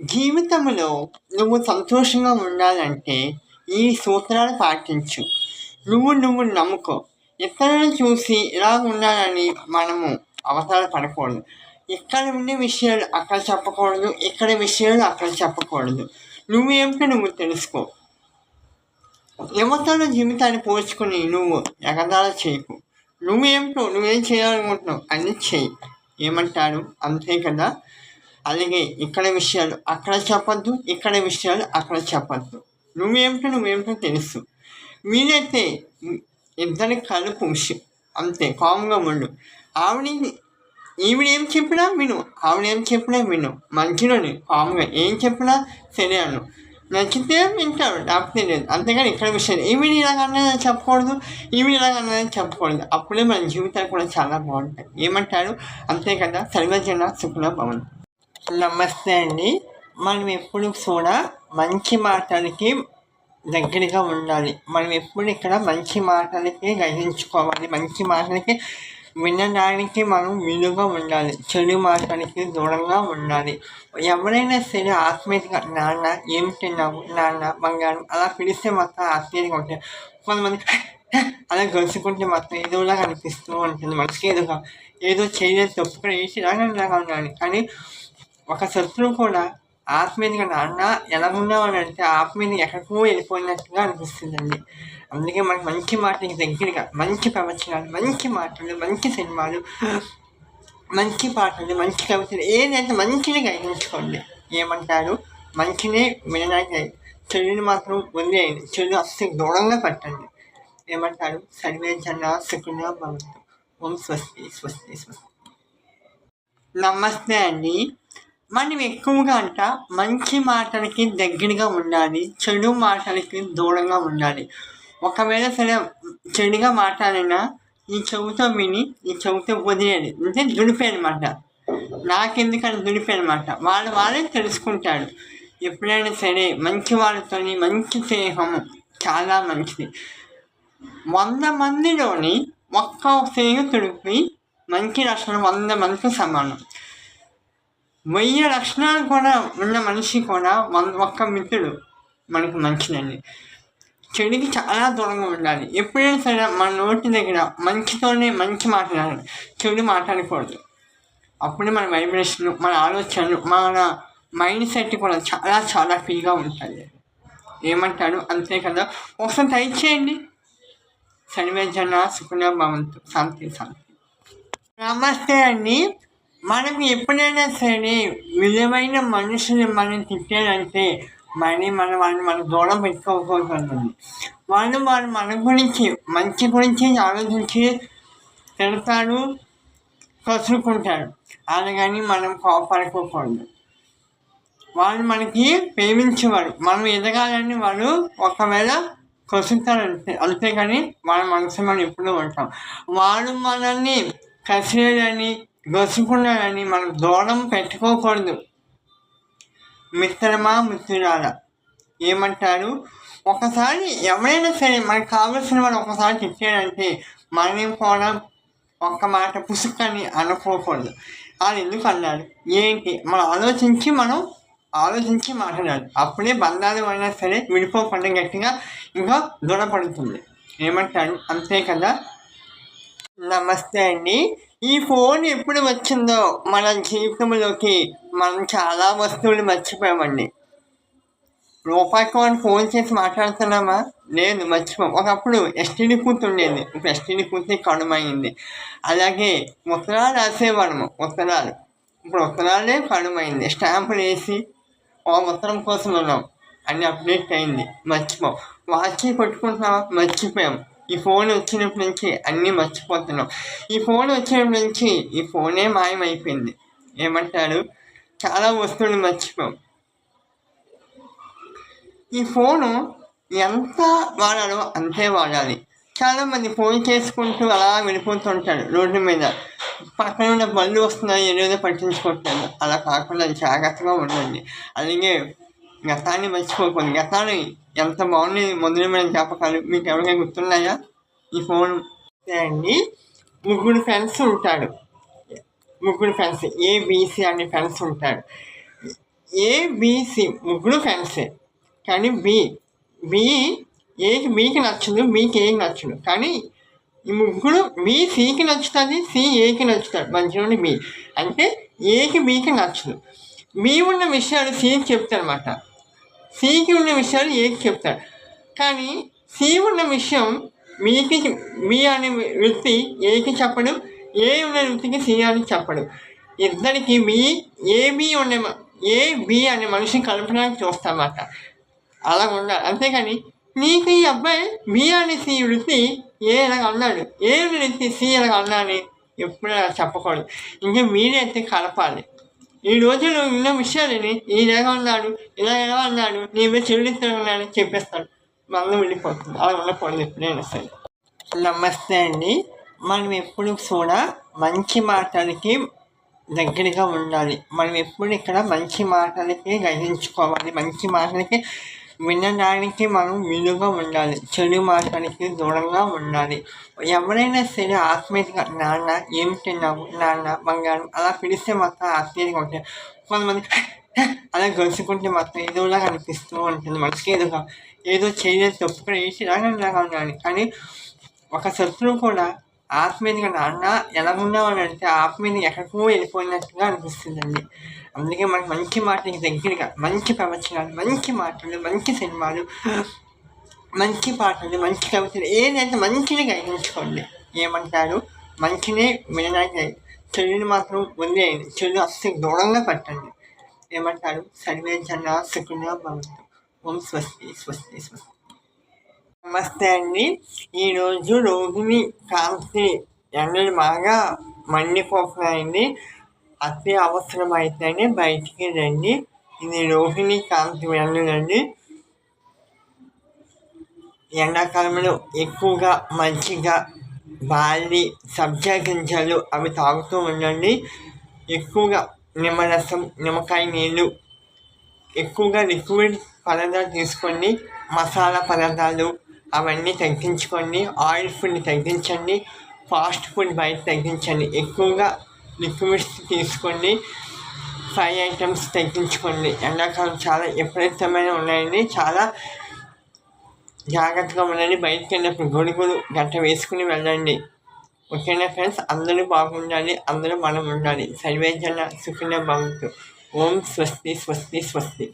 జీవితంలో నువ్వు సంతోషంగా ఉండాలంటే ఈ సూత్రాలు పాటించు. నువ్వు నువ్వు నమ్ముకో. ఇతరులను చూసి ఇలా ఉండాలని మనము అవసరాలు పడకూడదు. ఇక్కడ ఉండే విషయాలు అక్కడ చెప్పకూడదు. ఇక్కడ విషయాలు అక్కడ చెప్పకూడదు. నువ్వేమిటో నువ్వు తెలుసుకో. యువతలో జీవితాన్ని పోల్చుకుని నువ్వు ఎగదాల చేయకు. నువ్వేమిటో నువ్వేం చేయాలనుకుంటున్నావు అన్ని చేయి. ఏమంటారు? అంతే కదా? అలాగే ఇక్కడ విషయాలు అక్కడ చెప్పద్దు ఇక్కడ విషయాలు అక్కడ చెప్పద్దు. నువ్వేమిటో నువ్వేమిటో తెలుసు. వీలైతే ఇద్దరి కలుపు విషయం అంతే కామ్గా ఉండు. ఆవిడ ఈవిడ ఏం చెప్పినా విను ఆవిడ ఏం చెప్పినా విను. మంచిలోని కామ్గా ఏం చెప్పినా సరే అను నచ్చితే వింటాడు లేకపోతే లేదు. అంతేగాని ఇక్కడ విషయం ఈవిడ ఇలాగన్నా చెప్పకూడదు ఈవిడ ఇలాగన్నా చెప్పకూడదు. అప్పుడే మన జీవితాలు కూడా చాలా బాగుంటాయి. ఏమంటారు? అంతే కదా. సర్వజన సుఖుల భవన్ నమస్తే అండి. మనం ఎప్పుడు కూడా మంచి మాటలకి దగ్గరగా ఉండాలి. మనం ఎప్పుడు ఇక్కడ మంచి మాటలకి గ్రహించుకోవాలి. మంచి మాటలకి వినడానికి మనం వీలుగా ఉండాలి. చెడు మాటలకి దూరంగా ఉండాలి. ఎవరైనా సరే ఆత్మీయతగా నాన్న ఏం తిన్నావు? నాన్న బంగారం అలా పిలిస్తే మాత్రం ఆత్మీయతగా ఉంటాయి కొంతమంది అలా గడుచుకుంటే మాత్రం ఏదోలా అనిపిస్తూ ఉంటుంది. మనసుకి ఏదో ఏదో చేయలేదు తప్పుకొని వేసి రాగా ఉండాలి. కానీ ఒక శత్రువు కూడా ఆత్మీయంగా నాన్న ఎలా ఉన్నావు అని అంటే ఆత్మీయంగా ఎక్కడికో వెళ్ళిపోయినట్టుగా అనిపిస్తుందండి. అందుకే మనకి మంచి మాటలకి దగ్గరగా మంచి ప్రవచనాలు మంచి మాటలు మంచి సినిమాలు మంచి పాటలు మంచి కవితలు ఏదైతే మంచిని గ్రహించుకోండి. ఏమంటారు? మంచినే వినడానికి చెడుని మాత్రం వదిలేయండి. చెడు అస్సలు దూరంగా పెట్టండి. ఏమంటారు? సర్వే జన సుఖంగా భవంతు. ఓం స్వస్తి స్వస్తి స్వస్తి. నమస్తే అండి. మనం ఎక్కువగా అంట మంచి మాటలకి దగ్గరగా ఉండాలి చెడు మాటలకి దూరంగా ఉండాలి. ఒకవేళ సరే చెడుగా మాట్లాడినా ఈ చెవితో విని ఈ చెవితో వదిలేదు అంటే దుడిపే అనమాట నాకెందుకని దుడిపే అనమాట వాళ్ళు వాళ్ళే తెలుసుకుంటాడు ఎప్పుడైనా సరే మంచి వాళ్ళతోని మంచి స్నేహము చాలా మంచిది. వంద మందిలోని ఒక్క స్నేహితుడికి మంచి లక్షణం వంద మందికి సమానం. వెయ్యి లక్షణాలు కూడా ఉన్న మనిషి కూడా మన ఒక్క మిత్రుడు మనకు మంచిదండి. చెడుకి చాలా దూరంగా ఉండాలి. ఎప్పుడైనా సరే మన నోటి దగ్గర మంచితోనే మంచి మాట్లాడాలి. చెడు మాట్లాడకూడదు. అప్పుడే మన వైబ్రేషన్ మన ఆలోచనలు మన మైండ్ సెట్ కూడా చాలా చాలా ఫ్రీగా ఉంటుంది. ఏమంటాడు? అంతే కదా? ఒకసారి ట్రై చేయండి. సర్వేజన సుఖన భవంతు. శాంతి శాంతి. నమస్తే అండి. మనం ఎప్పుడైనా సరే విలువైన మనుషులు మనం తిట్టారంటే మరి మనం వాళ్ళని మన దూరం పెట్టుకోకూడదు. వాళ్ళు వాళ్ళు మన గురించి మంచి గురించి ఆలోచించి తిడతారు కసురుకుంటారు అలాగని మనం కోపడుకోకూడదు వాళ్ళు మనకి ప్రేమించేవారు మనం ఎదగాలని వాళ్ళు ఒకవేళ కసురుతారంటే అంతేగాని వాళ్ళ మనసు మనం ఎప్పుడూ ఉంటాం. వాళ్ళు మనల్ని కసిరేదని గసుకున్నాడని మనం దూరం పెట్టుకోకూడదు. మిత్రమా మిత్రురాల? ఏమంటారు? ఒకసారి ఎవరైనా సరే మనకు కావలసిన వాళ్ళు ఒకసారి చెప్పారంటే మనం కూడా ఒక్క మాట పుసుకని అనుకోకూడదు. అది ఎందుకు అన్నాడు ఏంటి? మనం ఆలోచించి మనం ఆలోచించి మాట్లాడాలి. అప్పుడే బంధాలు అయినా సరే విడిపోకుండా గట్టిగా ఇంకా దృఢపడుతుంది. ఏమంటారు? అంతే కదా? నమస్తే అండి. ఈ ఫోన్ ఎప్పుడు వచ్చిందో మన జీవితంలోకి మనం చాలా వస్తువులు మర్చిపోయామండి. రూపాయి మనం ఫోన్ చేసి మాట్లాడుతున్నామా? లేదు మర్చిపోం ఒకప్పుడు ఎస్టీడీ కూతు ఉండేది. ఇప్పుడు ఎస్టీడీ పూర్తి కనుమైంది అలాగే ఉత్తరాలు రాసేవాళ్ళము ఉత్తరాలు. ఇప్పుడు ఉత్తరాలే కనుమైంది స్టాంపులు వేసి ఒక ఉత్తరం కోసం ఉన్నాం. అని అప్డేట్ అయింది. మర్చిపోం వాచి కొట్టుకుంటున్నామా మర్చిపోయాం. ఈ ఫోన్ వచ్చినప్పటి నుంచి అన్నీ మర్చిపోతున్నాం. ఈ ఫోన్ వచ్చినప్పటి నుంచి ఈ ఫోనే మాయమైపోయింది. ఏమంటారు చాలా వస్తువులు మర్చిపోం. ఈ ఫోను ఎంత వాడాలో అంతే వాడాలి. చాలామంది ఫోన్ చేసుకుంటూ అలా వెళ్ళిపోతుంటారు రోడ్డు మీద. పక్కన ఉన్న బళ్ళు వస్తున్నాయి ఏదో పట్టించుకుంటారు. అలా కాకుండా జాగ్రత్తగా ఉండండి. అలాగే గతాన్ని మర్చిపోకూడదు. గతాన్ని ఎంత బాగుంది? మధురమైన జ్ఞాపకాలు మీకు ఎవరికైనా గుర్తున్నాయా? ఈ ఫోన్ అండి. ముగ్గురు ఫ్రెండ్స్ ఉంటాడు ముగ్గురు ఫ్రెండ్స్. ఏబిసి అనే ఫ్రెండ్స్ ఉంటాడు ఏబిసి ముగ్గురు ఫ్రెండ్సే. కానీ బి బి ఏకి బీకి నచ్చదు బీకి ఏకి నచ్చదు కానీ ఈ ముగ్గురు బి సికి నచ్చుతుంది సి ఏకి నచ్చుతాడు మంచిలోని బి. అంటే ఏకి బీకి నచ్చదు బి ఉన్న విషయాలు సికి చెప్తారన్నమాట సికి ఉన్న విషయాలు ఏకి చెప్తాడు. కానీ సి ఉన్న విషయం మీకి మీ అనే వ్యక్తి ఏకి చెప్పడు ఏ ఉన్న వ్యక్తికి సి అని చెప్పడు. ఇద్దరికి బి ఏబి ఉండే ఏ బి అనే మనిషి కలపడానికి చూస్తామాట. అలా ఉండాలి. అంతేకాని నీకు ఈ అబ్బాయి బి అనే సి వృత్తి ఏ ఇలాగ అన్నాడు? ఏ వృత్తి సి ఇలాగ అన్నాని ఎప్పుడు అలా చెప్పకూడదు. ఇంకా మీరైతే అయితే కలపాలి. ఈ రోజుల్లో విన్న విషయాలని ఈ ఇలాగ ఉన్నాడు ఇలా ఎలా ఉన్నాడు నీ మీద చెల్లిస్తాడు చెప్పేస్తాడు. మళ్ళీ వెళ్ళిపోతుంది. అలా ఉండకూడదు ఎప్పుడైనా సరే నమస్తే అండి. మనం ఎప్పుడు కూడా మంచి మాటలకి దగ్గరగా ఉండాలి. మనం ఎప్పుడు ఇక్కడ మంచి మాటలకి గ్రహించుకోవాలి మంచి మాటలకి వినడానికి మనం విలుగా ఉండాలి. చెడు మాటలకి దూరంగా ఉండాలి. ఎవరైనా సరే ఆత్మీయతగా నాన్న ఏం తిన్నావు? నాన్న బంగారం అలా పిలిస్తే మాత్రం ఆత్మీయతగా ఉంటాయి కొంతమంది అలా గెలుచుకుంటే మాత్రం ఏదోలా అనిపిస్తూ ఉంటుంది. మనసుకి ఏదో ఏదో చేయలేదు తప్పు కూడా వేసి ఉండాలి. కానీ ఒక శత్రువు కూడా ఆత్మీయతగా నాన్న ఎలా ఉన్నావు? అని అంటే ఆత్మీయత ఎక్కడికో వెళ్ళిపోయినట్టుగా అనిపిస్తుందండి. అందుకే మనకి మంచి మాటలకి దగ్గరగా మంచి ప్రవచనాలు మంచి మాటలు మంచి సినిమాలు మంచి పాటలు మంచి కవితలు ఏదైతే మంచిని గ్రహించుకోండి. ఏమంటారు? మంచినే వినడానికి చెడుని మాత్రం వదిలేయండి. చెడు అస్సలు దూరంగా పెట్టండి. ఏమంటారు? సర్వే జన సుఖంగా భవంతు. ఓం స్వస్తి స్వస్తి స్వస్తి. నమస్తే అండి. ఈరోజు రోగిని కాంతి ఎండలు బాగా మండిపోతున్నాయండి. అతి అవసరమైతేనే బయటికి రండి. ఇది రోహిణి కాంతి ఎండలండి ఎండాకాలంలో ఎక్కువగా మంచిగా బార్లీ సబ్జా గింజలు అవి తాగుతూ ఉండండి. ఎక్కువగా నిమ్మరసం నిమ్మకాయ నీళ్ళు ఎక్కువగా లిక్విడ్ పదార్థాలు తీసుకోండి. మసాలా పదార్థాలు అవన్నీ తగ్గించుకోండి. ఆయిల్ ఫుడ్ తగ్గించండి. ఫాస్ట్ ఫుడ్ బయట తగ్గించండి. ఎక్కువగా లిక్విడ్స్ తీసుకోండి. ఫ్రై ఐటమ్స్ తగ్గించుకోండి. ఎండాకాలం చాలా విపరీతమైన ఉన్నాయండి. చాలా జాగ్రత్తగా ఉండండి. బయటకు వెళ్ళినప్పుడు గొడుగులు గంట వేసుకుని వెళ్ళండి. ఓకేనా ఫ్రెండ్స్? అందరూ బాగుండాలి. అందరూ మనం ఉండాలి. సర్వేజన సుఖిన భవంతు. ఓం స్వస్తి స్వస్తి స్వస్తి.